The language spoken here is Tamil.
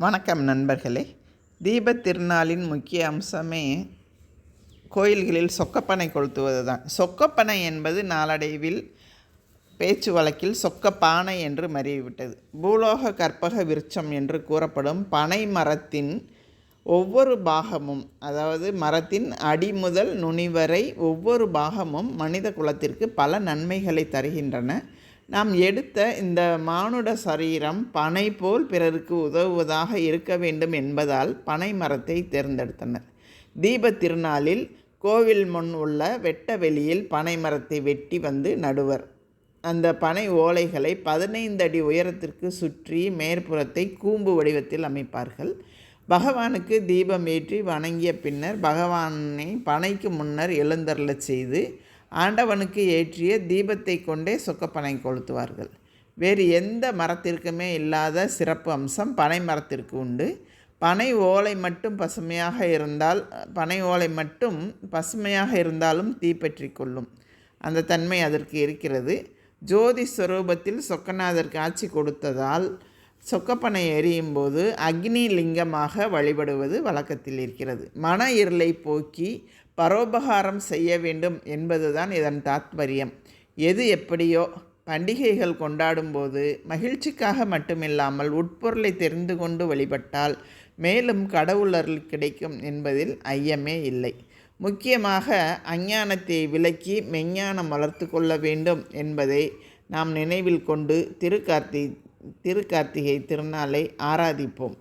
வணக்கம் நண்பர்களே. தீபத் திருநாளின் முக்கிய அம்சமே கோயில்களில் சொக்கப்பனை கொளுத்துவது தான் சொக்கப்பனை என்பது நாளடைவில் பேச்சு வழக்கில் சொக்கப்பானை என்று மறிவிட்டது பூலோக கற்பக விருட்சம் என்று கூறப்படும் பனை மரத்தின் ஒவ்வொரு பாகமும் அதாவது மரத்தின் அடி முதல் நுனி வரை ஒவ்வொரு பாகமும் மனித குலத்திற்கு பல நன்மைகளை தருகின்றன. நாம் எடுத்த இந்த மானுட சரீரம் பனை போல் பிறருக்கு உதவுவதாக இருக்க வேண்டும் என்பதால் பனை மரத்தை தேர்ந்தெடுத்தனர். தீப திருநாளில் கோவில் முன் உள்ள வெட்ட வெளியில் பனை மரத்தை வெட்டி வந்து நடுவர். அந்த பனை ஓலைகளை பதினைந்து அடி உயரத்திற்கு சுற்றி மேற்புறத்தை கூம்பு வடிவத்தில் அமைப்பார்கள். பகவானுக்கு தீபம் ஏற்றி வணங்கிய பின்னர் பகவானை பனைக்கு முன்னர் எழுந்தருளச் செய்து ஆண்டவனுக்கு ஏற்றிய தீபத்தை கொண்டே சொக்கப்பனை கொளுத்துவார்கள். வேறு எந்த மரத்திற்குமே இல்லாத சிறப்பு அம்சம் பனை மரத்திற்கு உண்டு. பனை ஓலை மட்டும் பசுமையாக இருந்தால் பனை ஓலை மட்டும் பசுமையாக இருந்தாலும் தீப்பற்றி கொள்ளும். அந்த தன்மை அதற்கு இருக்கிறது. ஜோதி ஸ்வரூபத்தில் சொக்கநாதர் காட்சி கொடுத்ததால் சொக்கப்பனை எரியும் போது அக்னி லிங்கமாக வழிபடுவது வழக்கத்தில் இருக்கிறது. மன இருளை போக்கி பரோபகாரம் செய்ய வேண்டும் என்பதுதான் இதன் தாத்பரியம். எது எப்படியோ பண்டிகைகள் கொண்டாடும்போது மகிழ்ச்சிக்காக மட்டுமில்லாமல் உட்பொருளை தெரிந்து கொண்டு வழிபட்டால் மேலும் கடவுளர்கள் கிடைக்கும் என்பதில் ஐயமே இல்லை. முக்கியமாக அஞ்ஞானத்தை விலக்கி மெஞ்ஞானம் வளர்த்து கொள்ள வேண்டும் என்பதை நாம் நினைவில் கொண்டு திருக்கார்த்தி திருக்கார்த்திகை திருநாளை ஆராதிப்போம்.